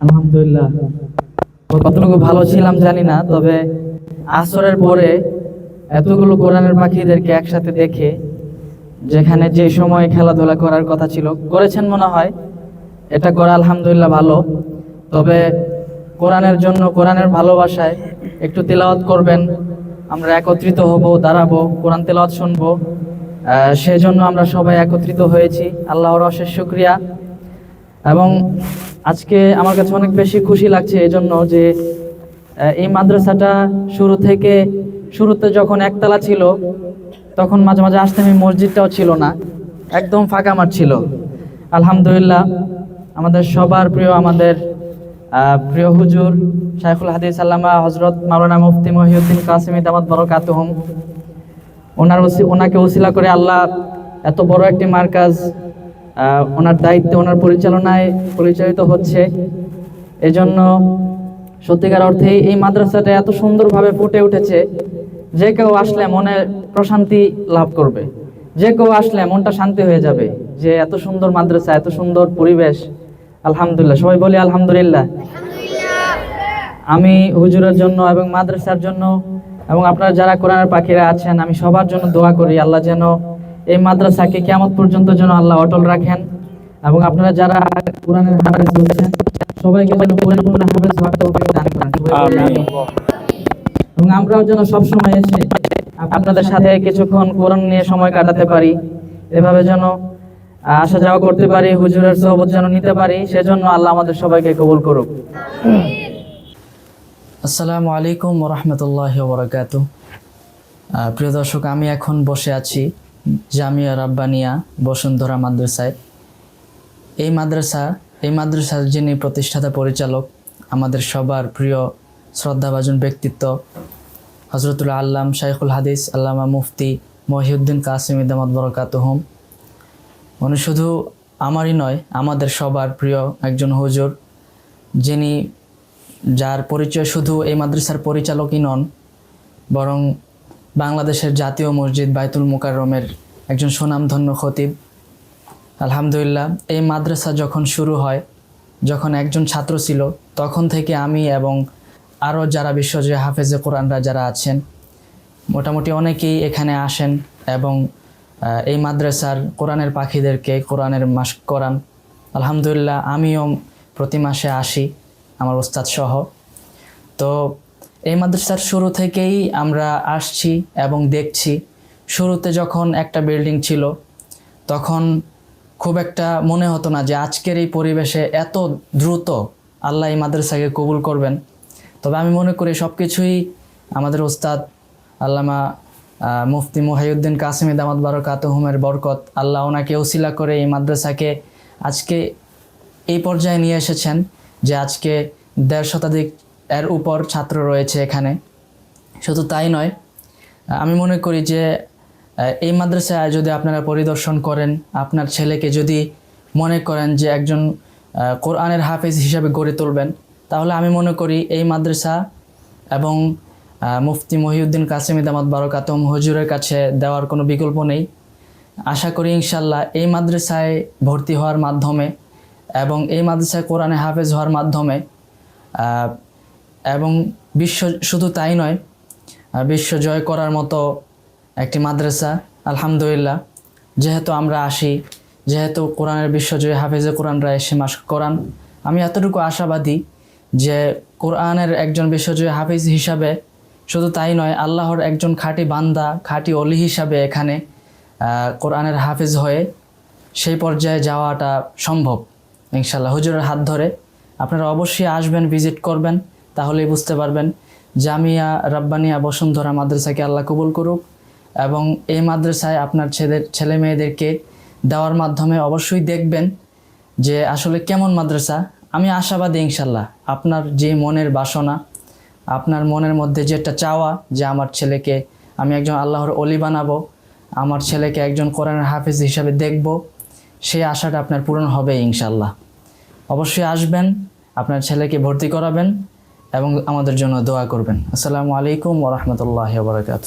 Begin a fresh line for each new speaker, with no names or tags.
আলহামদুলিল্লাহ। কতটুকু ভালো ছিলাম জানি না, তবে আসরের পরে এতগুলো কোরআনের পাখিদেরকে একসাথে দেখে, যেখানে যে সময় খেলাধুলা করার কথা ছিল, করেছেন মনে হয়, এটা করা আলহামদুলিল্লাহ ভালো। তবে কোরআনের জন্য, কোরআনের ভালোবাসায় একটু তেলাওয়াত করবেন, আমরা একত্রিত হব, দাঁড়াবো, কোরআন তেলাওয়াত শুনব। সেজন্য আমরা সবাই একত্রিত হয়েছি। আল্লাহর অশেষ শুক্রিয়া। এবং আজকে আমার কাছে অনেক বেশি খুশি লাগছে এই জন্য যে এই মাদ্রাসাটা শুরু থেকে শুরুতে যখন একতলা ছিল, তখন মাঝে মাঝে আসতে আমি মসজিদটাও ছিল না, একদম ফাঁকা মাঠ ছিল। আলহামদুলিল্লাহ, আমাদের সবার প্রিয় আমাদের প্রিয় হুজুর শাইখুল হাদিস আল্লামা হজরত মাওলানা মুফতি মহিউদ্দিন কাসিমি দামাত বরকাতুহুম। ওনার ওনাকে ওসিলা করে আল্লাহ এত বড় একটি মার্কাজ ওনার দায়িত্বে ওনার পরিচালনায় পরিচালিত হচ্ছে। এজন্য সত্যিকার অর্থে এই মাদ্রাসাটা এত সুন্দরভাবে ফুটে উঠেছে যে কেউ আসলে মনে প্রশান্তি লাভ করবে। যে কেউ আসলে মনটা শান্তি হয়ে যাবে যে এত সুন্দর মাদ্রাসা এত সুন্দর পরিবেশ। আলহামদুলিল্লাহ সবাই বলি আলহামদুলিল্লাহ। আমি হুজুরের জন্য এবং মাদ্রাসার জন্য এবং আপনারা যারা কোরআনের পাখিরা আছেন আমি সবার জন্য দোয়া করি আল্লাহ যেন এই মাদ্রাসাকে কেমন পর্যন্ত যেন আল্লাহ অটল রাখেন এবং আপনারা যারা কোরআনের হাফেজ হচ্ছেন সবাইকে যেন পরিপূর্ণ হাফেজ হওয়ার তৌফিক দান করেন। আমিন। এবং আমরাও যেন সবসময় এসে আপনাদের সাথে কিছুক্ষণ কোরআন নিয়ে সময় কাটাতে পারি এভাবে যেন আসা যাওয়া করতে পারি হুজুরের সহবত যেন নিতে পারি সেজন্য আল্লাহ আমাদের সবাইকে কবুল করুক। আসসালামু আলাইকুম রহমতুল্লাহ বরকাত প্রিয় দর্শক আমি এখন বসে আছি জামিয়া রাব্বানিয়া বসুন্ধরা মাদ্রাসায়। এই মাদ্রাসা, এই মাদ্রাসার যিনি প্রতিষ্ঠাতা পরিচালক, আমাদের সবার প্রিয় শ্রদ্ধাভাজন ব্যক্তিত্ব হজরতুল আল্লাম শাইখুল হাদিস, আল্লামা মুফতি মহিউদ্দিন কাসিম ইদামত বরকাতহম। উনি শুধু আমারই নয়, আমাদের সবার প্রিয় একজন হুজুর, যিনি যার পরিচয় শুধু এই মাদ্রাসার পরিচালকই নন, বরং বাংলাদেশের জাতীয় মসজিদ বাইতুল মুকাররমের একজন সুনামধন্য খতিব। আলহামদুলিল্লাহ, এই মাদ্রাসা যখন শুরু হয়, যখন একজন ছাত্র ছিল, তখন থেকে আমি এবং আরও যারা বিশ্বজয় হাফেজে কোরআনরা যারা আছেন, মোটামুটি অনেকেই এখানে আসেন এবং এই মাদ্রাসার কোরআনের পাখিদেরকে কোরআনের মাস করান। আলহামদুলিল্লাহ, আমিও প্রতি মাসে আসি, আমার ওস্তাদ সহ। তো এই মাদ্রাসার শুরু থেকেই আমরা আসছি এবং দেখছি। শুরুতে যখন একটা বিল্ডিং ছিল, তখন খুব একটা মনে হতো না যে আজকের এই পরিবেশে এত দ্রুত আল্লাহ এই মাদ্রাসাকে কবুল করবেন। তবে আমি মনে করি সব কিছুই আমাদের ওস্তাদ আল্লামা মুফতি মুহাইউদ্দিন কাসিমি দামাত বারকাতহুমের বরকত। আল্লাহ ওনাকে ওসিলা করে এই মাদ্রাসাকে আজকে এই পর্যায়ে নিয়ে এসেছেন যে আজকে দেড় শতাধিক এর উপর ছাত্র রয়েছে এখানে। শুধু তাই নয়, আমি মনে করি যে এই মাদ্রাসায় যদি আপনারা পরিদর্শন করেন, আপনার ছেলেকে যদি মনে করেন যে একজন কোরআনের হাফেজ হিসাবে গড়ে তুলবেন, তাহলে আমি মনে করি এই মাদ্রাসা এবং মুফতি মহিউদ্দিন কাসিম দামাত বারকাতম হজুরের কাছে দেওয়ার কোনো বিকল্প নেই। আশা করি ইনশাল্লাহ এই মাদ্রাসায় ভর্তি হওয়ার মাধ্যমে এবং এই মাদ্রাসায় কোরআনে হাফেজ হওয়ার মাধ্যমে এবং বিশ্ব শুধু তাই নয় বিশ্ব জয় করার মতো একটি মাদ্রাসা, আলহামদুলিল্লাহ। যেহেতু আমরা আসি, যেহেতু কোরআনের বিশ্বজয় হাফেজে কোরআনরা এসে মাস করান, আমি এতটুকু আশাবাদী যে কোরআনের একজন বিশ্বজয় হাফিজ হিসাবে শুধু তাই নয়, আল্লাহর একজন খাঁটি বান্দা, খাঁটি অলি হিসাবে এখানে কোরআনের হাফিজ হয়ে সেই পর্যায়ে যাওয়াটা সম্ভব। ইনশাল্লাহ হুজুরের হাত ধরে আপনারা অবশ্যই আসবেন, ভিজিট করবেন। তাহলেই বুঝতে পারবেন, জামিয়া রাব্বানিয়া বসুন্ধরা মাদ্রাসাকে আল্লাহ কবুল করুক এবং এই মাদ্রাসায় আপনার ছেলে ছেলে মেয়েদেরকে দেওয়ার মাধ্যমে অবশ্যই দেখবেন যে আসলে কেমন মাদ্রাসা। আমি আশাবাদী ইনশাল্লাহ আপনার যে মনের বাসনা, আপনার মনের মধ্যে যেটা চাওয়া যে আমার ছেলেকে আমি একজন আল্লাহর অলি বানাবো, আমার ছেলেকে একজন কোরআনের হাফিজ হিসাবে দেখব সেই আশাটা আপনার পূরণ হবে ইনশাল্লাহ। অবশ্যই আসবেন, আপনার ছেলেকে ভর্তি করাবেন এবং আমাদের জন্য দোয়া করবেন। আসসালামু আলাইকুম ওরহমতুল্লাহ বরকাত